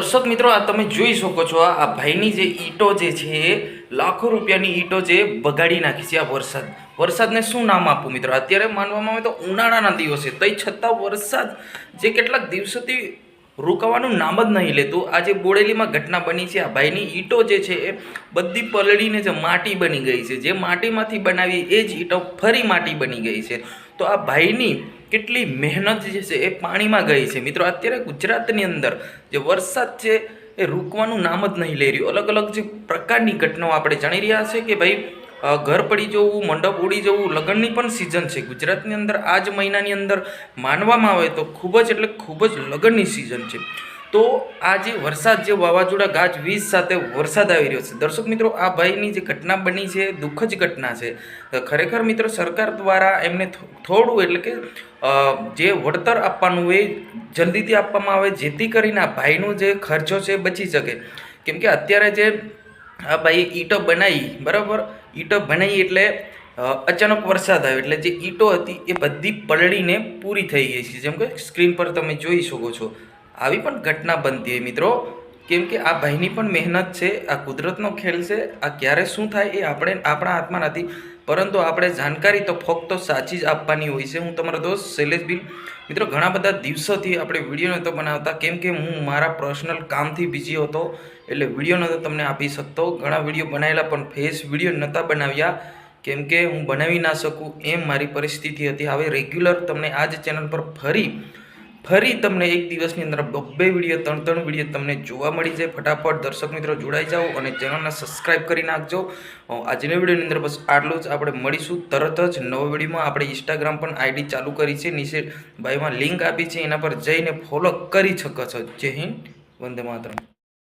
દર્શક મિત્રો, આ તમે જોઈ શકો છો, આ ભાઈની જે ઈંટો જે છે, લાખો રૂપિયાની ઈંટો જે બગાડી નાખી છે આ વરસાદ. વરસાદને શું નામ આપવું મિત્રો? અત્યારે માનવામાં આવે તો ઉનાળાના દિવસે. તઈ છતાં વરસાદ જે કેટલાક દિવસોથી રોકાવાનું નામ જ નહીં લેતું. આજે બોડેલીમાં ઘટના બની છે. આ ભાઈની ઈંટો જે છે એ બધી પલળીને જે માટી બની ગઈ છે. જે માટીમાંથી બનાવી એ જ ઈંટો ફરી માટી બની ગઈ છે. તો આ ભાઈની કેટલી મહેનત જે છે એ પાણીમાં ગઈ છે. મિત્રો, અત્યારે ગુજરાતની અંદર જે વરસાદ છે એ રૂકવાનું નામ જ નહીં લઈ રહ્યું. અલગ અલગ જે પ્રકારની ઘટનાઓ આપણે જાણી રહ્યા છે કે ભાઈ ઘર પડી જવું, મંડપ ઉડી જવું, લગ્નની પણ સિઝન છે. ગુજરાતની અંદર આ જ મહિનાની અંદર માનવામાં આવે તો ખૂબ જ એટલે ખૂબ જ લગ્નની સિઝન છે. તો આ જે વરસાદ જે વાવાઝોડા ગાજ વીજ સાથે વરસાદ આવી રહ્યો છે. દર્શક મિત્રો, આ ભાઈની જે ઘટના બની છે દુઃખ જ ઘટના છે. ખરેખર મિત્રો, સરકાર દ્વારા એમને થોડું એટલે કે જે વળતર આપવાનું હોય જલ્દીથી આપવામાં આવે, જેથી કરીને આ ભાઈનો જે ખર્ચો છે બચી શકે. કેમ કે અત્યારે જે આ ભાઈ ઈંટો બનાવી, બરાબર? ઈંટો ભણાઈ એટલે અચાનક વરસાદ આવ્યો એટલે જે ઈંટો હતી એ બધી પલળીને પૂરી થઈ ગઈ છે. જેમ કે સ્ક્રીન પર તમે જોઈ શકો છો. આવી પણ ઘટના બનતી હોય મિત્રો. કેમ કે આ ભાઈની પણ મહેનત છે, આ કુદરતનો ખેલ છે, આ ક્યારે શું થાય એ આપણે આપણા હાથમાં નથી. પરંતુ આપણે જાણકારી તો ફક્ત સાચી જ આપવાની હોય છે. હું તમારો દોસ્ત શૈલેષ બિલ. મિત્રો, ઘણા બધા દિવસોથી આપણે વીડિયો નહોતો બનાવતા. કેમ કે હું મારા પર્સનલ કામથી બિઝી હતો, એટલે વીડિયો નહોતો તમને આપી શકતો. ઘણા વીડિયો બનાવેલા પણ ફેસ વીડિયો નહોતા બનાવ્યા. કેમ કે હું બનાવી ના શકું એમ મારી પરિસ્થિતિ હતી. હવે રેગ્યુલર તમને આ જ ચેનલ પર ફરી ફરી તમને એક દિવસની અંદર બબ્બે વીડિયો, ત્રણ ત્રણ વીડિયો તમને જોવા મળી જાય. ફટાફટ દર્શક મિત્રો જોડાઈ જાઓ અને ચેનલને સબસ્ક્રાઇબ કરી નાખજો. આજની વિડીયોની અંદર બસ આટલું જ. આપણે મળીશું તરત જ નવો વિડીયોમાં. આપણે ઇન્સ્ટાગ્રામ પણ આઈડી ચાલુ કરી છે. નીચે બાયમાં લિંક આપી છે. એના પર જઈને ફોલો કરી શકો છો. જય હિન્દ. વંદે માતરમ.